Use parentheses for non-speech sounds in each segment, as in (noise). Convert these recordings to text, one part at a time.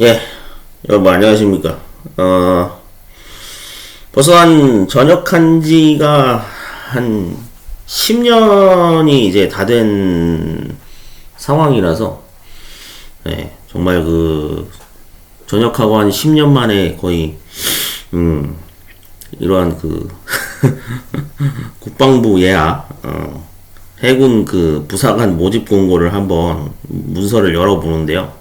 예, 여러분 안녕하십니까. 어, 벌써 한 전역한 지가 한 10년이 이제 다 된 상황이라서, 예, 정말 그, 전역하고 한 10년 만에 거의, 음, 이러한 그, (laughs) 국방부 예하, 어, 해군 그 부사관 모집 공고를 한번 문서를 열어보는데요.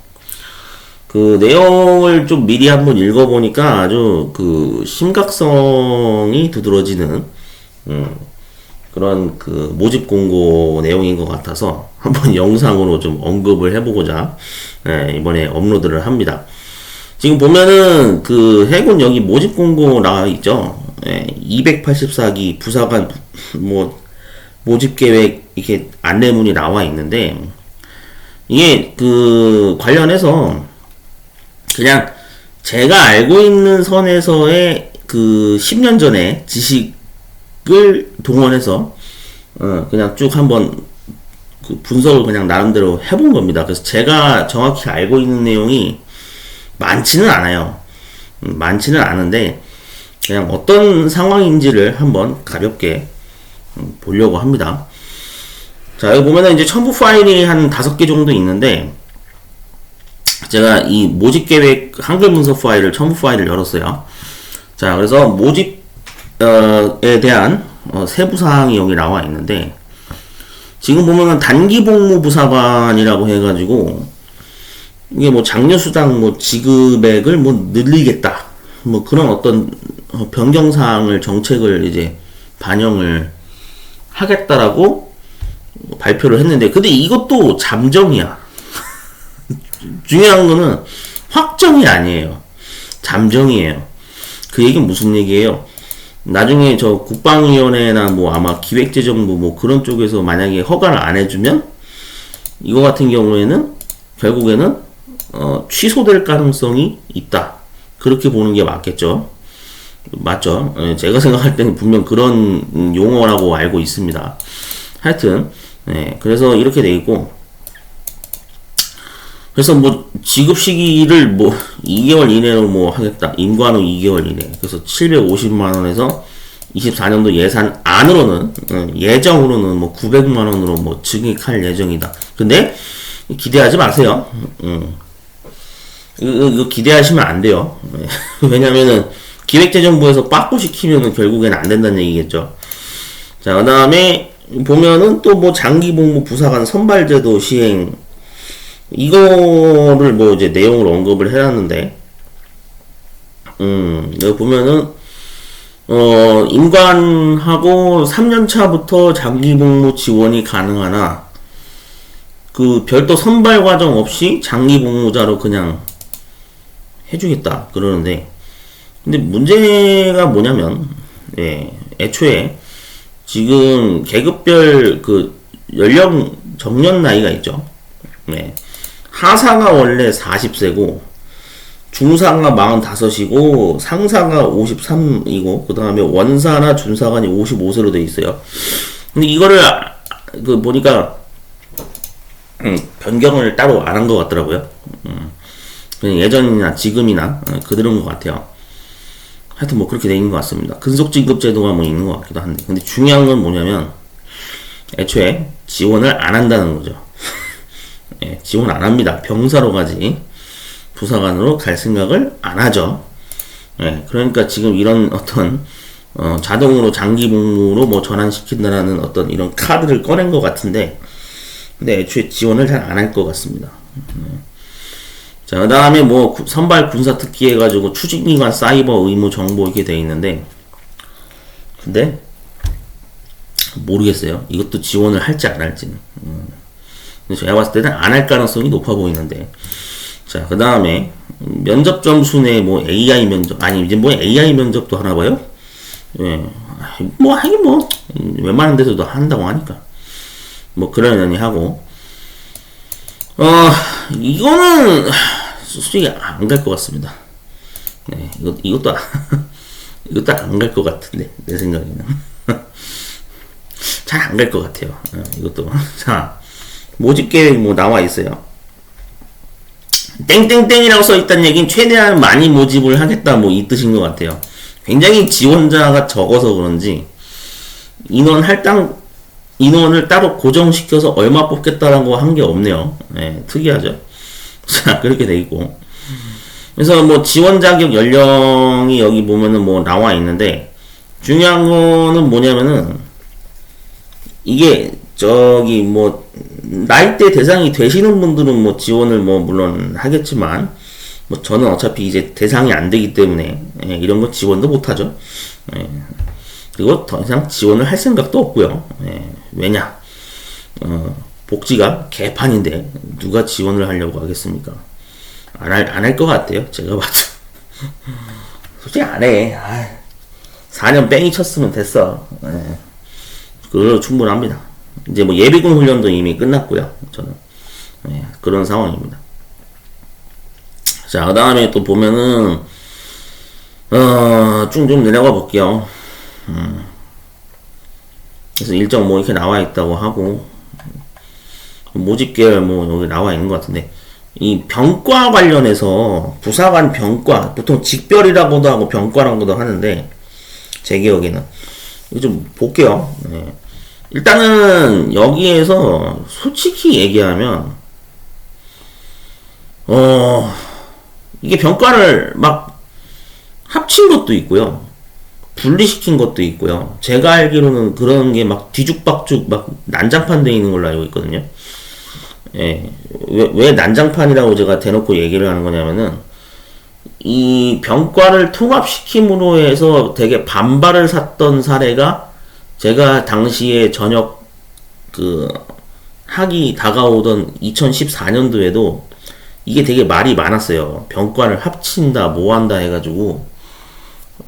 그 내용을 좀 미리 한번 읽어보니까 아주 그 심각성이 두드러지는 음, 그런 그 모집 공고 내용인 것 같아서 한번 (laughs) 영상으로 좀 언급을 해보고자 예, 이번에 업로드를 합니다. 지금 보면은 그 해군 여기 모집 공고 나와 있죠. 예, 284기 부사관 (laughs) 뭐 모집 계획 이렇게 안내문이 나와 있는데 이게 그 관련해서 그냥 제가 알고 있는 선에서의 그 10년 전에 지식을 동원해서 어 그냥 쭉 한번 그 분석을 그냥 나름대로 해본 겁니다. 그래서 제가 정확히 알고 있는 내용이 많지는 않아요. 음, 많지는 않은데 그냥 어떤 상황인지를 한번 가볍게 음, 보려고 합니다. 자, 여기 보면은 이제 첨부 파일이 한 다섯 개 정도 있는데, 제가 이 모집 계획 한글 문서 파일을, 첨부 파일을 열었어요. 자, 그래서 모집에 대한 어, 세부 사항이 여기 나와 있는데, 지금 보면은 단기 복무 부사관이라고 해가지고, 이게 뭐 장려 수당 뭐 지급액을 뭐 늘리겠다. 뭐 그런 어떤 어, 변경 사항을 정책을 이제 반영을 하겠다라고 발표를 했는데 근데 이것도 잠정이야. 중요한 거는 확정이 아니에요. 잠정이에요. 그 얘기는 무슨 얘기예요? 나중에 저 국방위원회나 뭐 아마 기획재정부 뭐 그런 쪽에서 만약에 허가를 안 해주면 이거 같은 경우에는 결국에는 어, 취소될 가능성이 있다. 그렇게 보는 게 맞겠죠. 맞죠? 예, 제가 생각할 때는 분명 그런 용어라고 알고 있습니다. 하여튼, 네, 그래서 이렇게 돼 있고, 그래서 뭐 지급 시기를 뭐 2개월 이내로 뭐 하겠다. 임관 후 2개월 이내. 그래서 750만 원에서 24년도 예산 안으로는 어, 예정으로는 뭐 900만 원으로 뭐 증액할 예정이다. 근데 기대하지 마세요. 음. 이거, 이거 기대하시면 안 돼요. (laughs) 왜냐면은 기획재정부에서 빠꾸 시키면은 결국엔 안 된다는 얘기겠죠. 자, 그 다음에 보면은 또 뭐 장기복무 부사관 선발제도 시행 이거를 뭐 이제 내용을 언급을 해놨는데 음, 여기 보면은 어, 임관하고 3년 차부터 장기 복무 지원이 가능하나 그 별도 선발 과정 없이 장기 복무자로 그냥 해주겠다 그러는데 근데 문제가 뭐냐면 예, 애초에 지금 계급별 그 연령 정년 나이가 있죠. 네. 하사가 원래 40세고 중사가 45이고 상사가 53이고 그 다음에 원사나 준사관이 55세로 돼 있어요. 근데 이거를 그 보니까 음, 변경을 따로 안 한 것 같더라고요. 음, 예전이나 지금이나 어, 그대로인 것 같아요. 하여튼 뭐 그렇게 돼 있는 것 같습니다. 근속진급 제도가 뭐 있는 것 같기도 한데. 근데 중요한 건 뭐냐면, 애초에 지원을 안 한다는 거죠. 예, 지원 안 합니다. 병사로 가지. 부사관으로 갈 생각을 안 하죠. 예, 그러니까 지금 이런 어떤, 어, 자동으로 장기 복무로 뭐 전환시킨다라는 어떤 이런 카드를 꺼낸 것 같은데, 근데 애초에 지원을 잘 안 할 것 같습니다. 음. 자, 그 다음에 뭐 선발 군사 특기 해가지고 추진기관 사이버 의무 정보 이렇게 돼 있는데 근데 모르겠어요. 이것도 지원을 할지 안 할지는. 음. 제가 봤을 때는 안 할 가능성이 높아 보이는데. 자, 그 다음에 면접 점수 내뭐 AI 면접 아니 이제 뭐 AI 면접도 하나 봐요. 예, 뭐 하긴 뭐 웬만한 데서도 한다고 하니까 뭐 그러려니 하고 어 이거는 솔직히 안 갈 것 같습니다. 네, 이것, 이것도, (laughs) 이것도 안 갈 것 같은데, 내 생각에는. (laughs) 잘 안 갈 것 같아요. 네, 이것도. (laughs) 자, 모집 계획 뭐 나와 있어요. 땡땡땡이라고 써있다는 얘기는 최대한 많이 모집을 하겠다 뭐 이 뜻인 것 같아요. 굉장히 지원자가 적어서 그런지 인원 할당 인원을 따로 고정시켜서 얼마 뽑겠다라고 한 게 없네요. 네, 특이하죠. (laughs) 자 그렇게 돼 있고 그래서 뭐 지원 자격 연령이 여기 보면은 뭐 나와 있는데 중요한 거는 뭐냐면은 이게 저기 뭐 나이대 대상이 되시는 분들은 뭐 지원을 뭐 물론 하겠지만 뭐 저는 어차피 이제 대상이 안 되기 때문에 예, 이런 거 지원도 못 하죠. 예, 그리고 더 이상 지원을 할 생각도 없고요. 예, 왜냐 어, 복지가 개판인데 누가 지원을 하려고 하겠습니까? 안 할 안 할 것 같아요. 제가 봐도 (laughs) 솔직히 안 해. 아, 4년 뺑이 쳤으면 됐어. 예. 그걸로 충분합니다. 이제 뭐 예비군 훈련도 이미 끝났고요. 저는 예, 그런 상황입니다. 자, 그 다음에 또 보면은 어, 쭉 좀 내려가 볼게요. 음. 그래서 일정 뭐 이렇게 나와 있다고 하고 모집계열 뭐 여기 나와 있는 것 같은데 이 병과 관련해서 부사관 병과 보통 직별이라고도 하고 병과라고도 하는데 제 기억에는 이거 좀 볼게요. 네. 일단은 여기에서 솔직히 얘기하면 어 이게 병과를 막 합친 것도 있고요. 분리시킨 것도 있고요. 제가 알기로는 그런 게 막 뒤죽박죽 막 난장판 돼 있는 걸로 알고 있거든요. 예. 왜, 왜 난장판이라고 제가 대놓고 얘기를 하는 거냐면은 이 병과를 통합시킴으로 해서 되게 반발을 샀던 사례가 제가 당시에 저녁 그 학이 다가오던 2014년도에도 이게 되게 말이 많았어요. 병과를 합친다, 뭐 한다 해가지고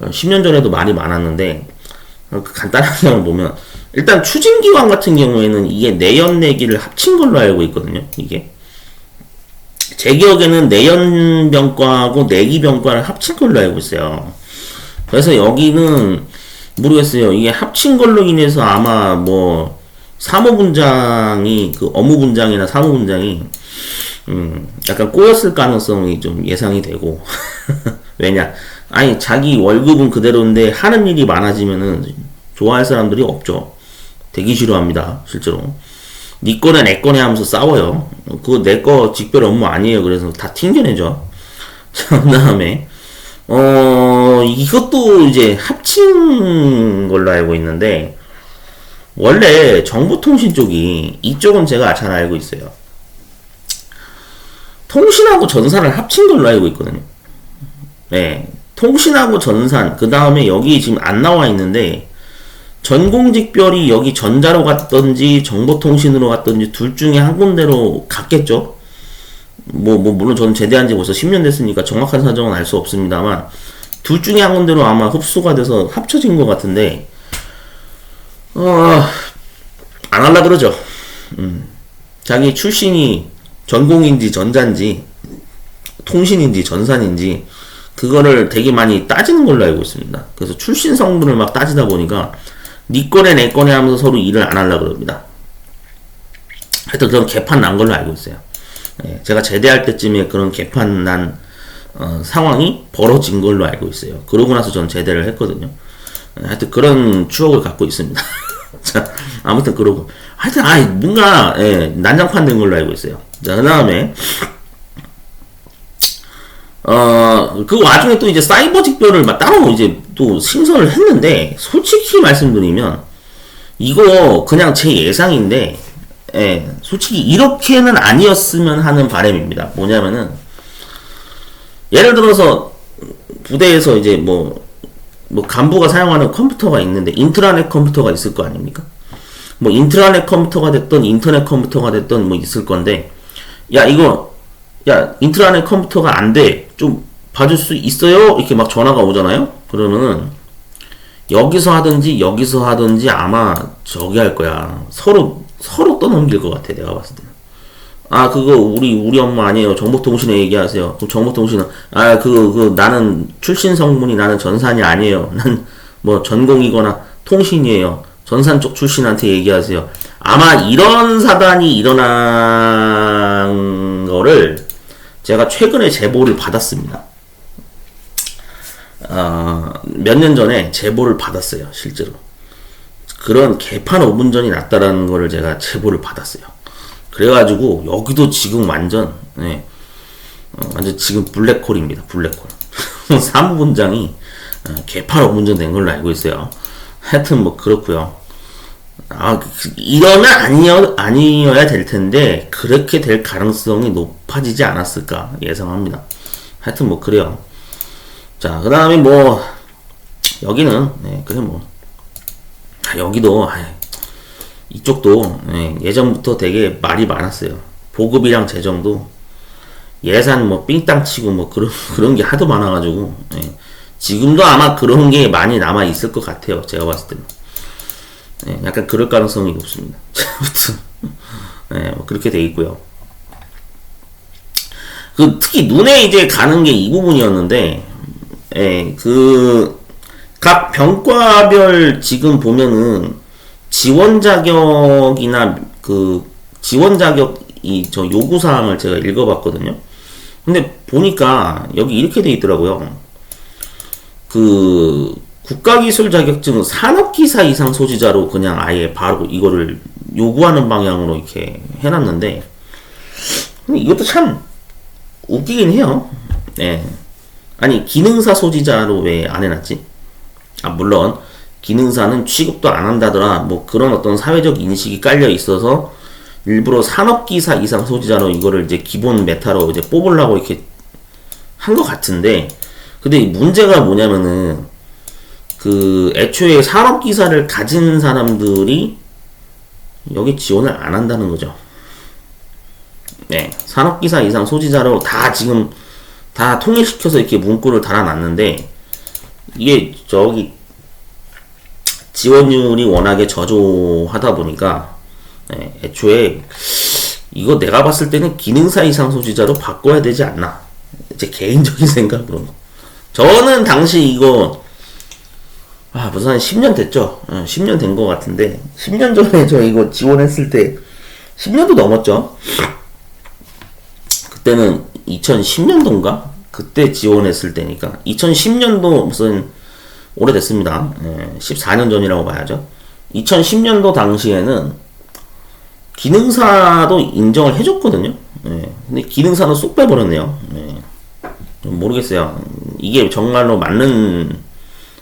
10년 전에도 말이 많았는데 그 간단하게 (laughs) 보면 일단 추진기관 같은 경우에는 이게 내연 내기를 합친 걸로 알고 있거든요. 이게 제 기억에는 내연병과하고 내기병과를 합친 걸로 알고 있어요. 그래서 여기는 모르겠어요. 이게 합친 걸로 인해서 아마 뭐 사무분장이 그 업무분장이나 사무분장이 음 약간 꼬였을 가능성이 좀 예상이 되고 (laughs) 왜냐 아니 자기 월급은 그대로인데 하는 일이 많아지면은 좋아할 사람들이 없죠. 되기 싫어합니다. 실제로. 니 거네 내 거네 하면서 싸워요. 그거 내 거 직별 업무 아니에요. 그래서 다 튕겨내죠. (laughs) 자, 그 다음에 어 이것도 이제 합친 걸로 알고 있는데 원래 정보통신 쪽이 이쪽은 제가 잘 알고 있어요. 통신하고 전산을 합친 걸로 알고 있거든요. 네. 통신하고 전산, 그 다음에 여기 지금 안 나와 있는데, 전공직별이 여기 전자로 갔던지 정보통신으로 갔던지 둘 중에 한 군데로 갔겠죠? 뭐, 뭐, 물론 저는 제대한 지 벌써 10년 됐으니까 정확한 사정은 알 수 없습니다만, 둘 중에 한 군데로 아마 흡수가 돼서 합쳐진 것 같은데, 어, 안 할라 그러죠. 음. 자기 출신이 전공인지 전자인지, 통신인지 전산인지, 그거를 되게 많이 따지는 걸로 알고 있습니다. 그래서 출신 성분을 막 따지다 보니까 니 거네 내 거네 하면서 서로 일을 안 하려 그럽니다. 하여튼 그런 개판 난 걸로 알고 있어요. 네, 제가 제대할 때쯤에 그런 개판 난 어, 상황이 벌어진 걸로 알고 있어요. 그러고 나서 전 제대를 했거든요. 네, 하여튼 그런 추억을 갖고 있습니다. (laughs) 자, 아무튼 그러고 하여튼 아 뭔가 예, 난장판 된 걸로 알고 있어요. 자, 그 다음에 어, 그 와중에 또 이제 사이버 직별을 막 따로 이제 또 신설을 했는데, 솔직히 말씀드리면, 이거 그냥 제 예상인데, 예, 솔직히 이렇게는 아니었으면 하는 바람입니다. 뭐냐면은, 예를 들어서, 부대에서 이제 뭐, 뭐 간부가 사용하는 컴퓨터가 있는데, 인트라넷 컴퓨터가 있을 거 아닙니까? 뭐 인트라넷 컴퓨터가 됐던, 인터넷 컴퓨터가 됐던 뭐 있을 건데, 야, 이거, 야, 인트라넷 컴퓨터가 안 돼. 좀 봐줄 수 있어요? 이렇게 막 전화가 오잖아요? 그러면은, 여기서 하든지, 여기서 하든지 아마 저기 할 거야. 서로, 서로 떠넘길 것 같아, 내가 봤을 때는. 아, 그거 우리, 우리 엄마 아니에요. 정보통신에 얘기하세요. 그럼 정보통신은, 아, 그, 그, 나는 출신 성분이 나는 전산이 아니에요. (laughs) 난 뭐 전공이거나 통신이에요. 전산 쪽 출신한테 얘기하세요. 아마 이런 사단이 일어난 거를 제가 최근에 제보를 받았습니다. 어, 몇 년 전에 제보를 받았어요, 실제로. 그런 개판 5분 전이 났다라는 거를 제가 제보를 받았어요. 그래가지고 여기도 지금 완전 예, 어, 완전 지금 블랙홀입니다. 블랙홀. (laughs) 사무분장이 어, 개판 5분 전된 걸로 알고 있어요. 하여튼 뭐 그렇고요. 아 그- 이러면 아니어 아니어야 될 텐데 그렇게 될 가능성이 높아지지 않았을까 예상합니다. 하여튼 뭐 그래요. 자 그다음에 뭐 여기는 네, 그래 뭐 아, 여기도 아 이, 이쪽도 예, 예전부터 되게 말이 많았어요. 보급이랑 재정도 예산 뭐 삥땅 치고 뭐 그런 (laughs) 그런 게 하도 많아가지고 예, 지금도 아마 그런 게 많이 남아 있을 것 같아요. 제가 봤을 때는 예, 약간 그럴 가능성이 높습니다. (laughs) 아무튼 예, 뭐 그렇게 돼 있고요. 그 특히 눈에 이제 가는 게 이 부분이었는데 예, 그 각 병과별 지금 보면은 지원 자격이나 그 지원 자격 이 저 요구 사항을 제가 읽어봤거든요. 근데 보니까 여기 이렇게 돼 있더라고요. 그 국가기술 자격증 산업기사 이상 소지자로 그냥 아예 바로 이거를 요구하는 방향으로 이렇게 해놨는데 이것도 참 웃기긴 해요. 예. 아니 기능사 소지자로 왜 안 해놨지? 아 물론 기능사는 취급도 안 한다더라 뭐 그런 어떤 사회적 인식이 깔려 있어서 일부러 산업기사 이상 소지자로 이거를 이제 기본 메타로 이제 뽑으려고 이렇게 한 것 같은데 근데 이 문제가 뭐냐면은 그 애초에 산업기사를 가진 사람들이 여기 지원을 안 한다는 거죠. 네, 산업기사 이상 소지자로 다 지금 다 통일시켜서 이렇게 문구를 달아놨는데 이게 저기 지원율이 워낙에 저조하다 보니까 예, 애초에 이거 내가 봤을 때는 기능사 이상 소지자로 바꿔야 되지 않나. 제 개인적인 (laughs) 생각으로. 저는 당시 이거 아 무슨 한 10년 됐죠? 예, 10년 된 것 같은데 10년 전에 저 이거 지원했을 때 10년도 넘었죠? 그때는 2010년도인가? 그때 지원했을 때니까. 2010년도 무슨 오래됐습니다. 예, 14년 전이라고 봐야죠. 2010년도 당시에는 기능사도 인정을 해줬거든요. 예, 근데 기능사는 쏙 빼버렸네요. 예, 좀 모르겠어요. 이게 정말로 맞는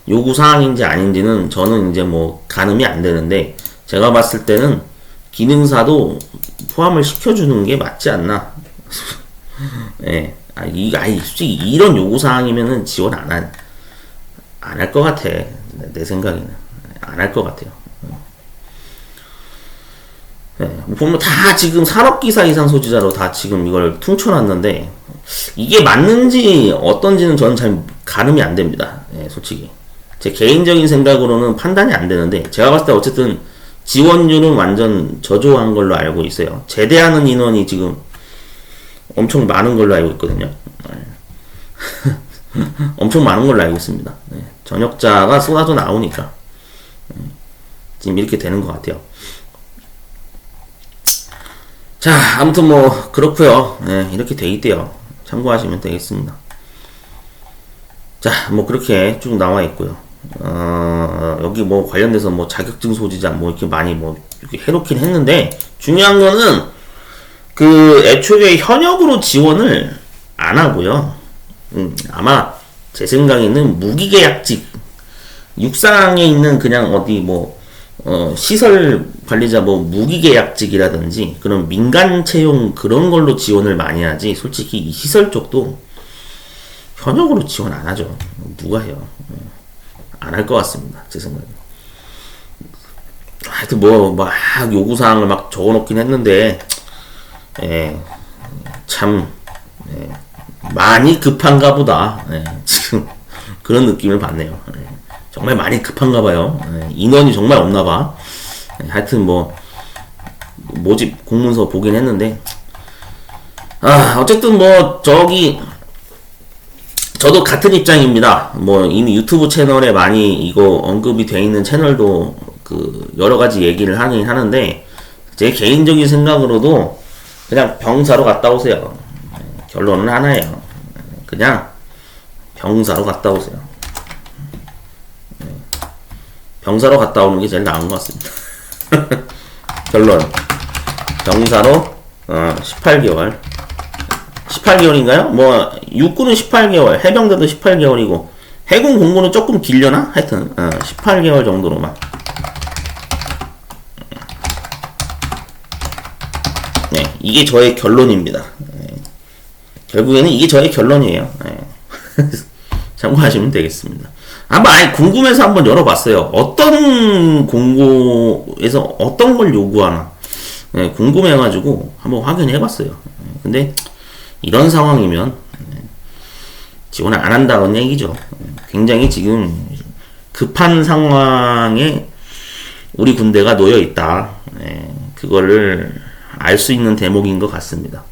요구 사항인지 아닌지는 저는 이제 뭐 가늠이 안 되는데 제가 봤을 때는 기능사도 포함을 시켜주는 게 맞지 않나. (laughs) 예. 아, 이, 아이, 솔직히 이런 요구사항이면은 지원 안 한, 안 할 것 같아. 내, 내 생각에는. 안 할 것 같아요. 예. 뭐 보면 다 지금 산업기사 이상 소지자로 다 지금 이걸 퉁쳐놨는데, 이게 맞는지 어떤지는 저는 잘 가늠이 안 됩니다. 예, 솔직히. 제 개인적인 생각으로는 판단이 안 되는데, 제가 봤을 때 어쨌든 지원율은 완전 저조한 걸로 알고 있어요. 제대하는 인원이 지금 엄청 많은 걸로 알고 있거든요. 네. (laughs) 엄청 많은 걸로 알고 있습니다. 네. 전역자가 쏟아져 나오니까 네. 지금 이렇게 되는 것 같아요. 자, 아무튼 뭐 그렇고요. 네, 이렇게 돼 있대요. 참고하시면 되겠습니다. 자, 뭐 그렇게 쭉 나와 있고요. 어, 여기 뭐 관련돼서 뭐 자격증 소지자 뭐 이렇게 많이 뭐 이렇게 해놓긴 했는데 중요한 거는 그 애초에 현역으로 지원을 안 하고요. 음, 아마 제 생각에는 무기계약직 육상에 있는 그냥 어디 뭐 어, 시설 관리자 뭐 무기계약직이라든지 그런 민간 채용 그런 걸로 지원을 많이 하지 솔직히 이 시설 쪽도 현역으로 지원 안 하죠. 누가 해요? 안 할 것 같습니다. 제 생각에. 하여튼 뭐 막 요구사항을 막 적어놓긴 했는데 예, 참 예, 많이 급한가 보다. 예, 지금 그런 느낌을 받네요. 예, 정말 많이 급한가 봐요. 예, 인원이 정말 없나 봐. 예, 하여튼 뭐 모집 공문서 보긴 했는데 아 어쨌든 뭐 저기 저도 같은 입장입니다. 뭐 이미 유튜브 채널에 많이 이거 언급이 돼 있는 채널도 그 여러 가지 얘기를 하긴 하는데 제 개인적인 생각으로도 그냥 병사로 갔다 오세요. 결론은 하나예요. 그냥 병사로 갔다 오세요. 네. 병사로 갔다 오는 게 제일 나은 것 같습니다. (laughs) 결론. 병사로 어, 18개월. 18개월인가요? 뭐 육군은 18개월, 해병대도 18개월이고 해군 공고는 조금 길려나? 하여튼 어, 18개월 정도로만. 네, 이게 저의 결론입니다. 네. 결국에는 이게 저의 결론이에요. 네. (laughs) 참고하시면 되겠습니다. 한번 아니 궁금해서 한번 열어봤어요. 어떤 공고에서 어떤 걸 요구하나 네, 궁금해가지고 한번 확인해봤어요. 네, 근데 이런 상황이면 네, 지원 안 한다는 얘기죠. 네, 굉장히 지금 급한 상황에 우리 군대가 놓여 있다. 네, 그거를 알 수 있는 대목인 것 같습니다.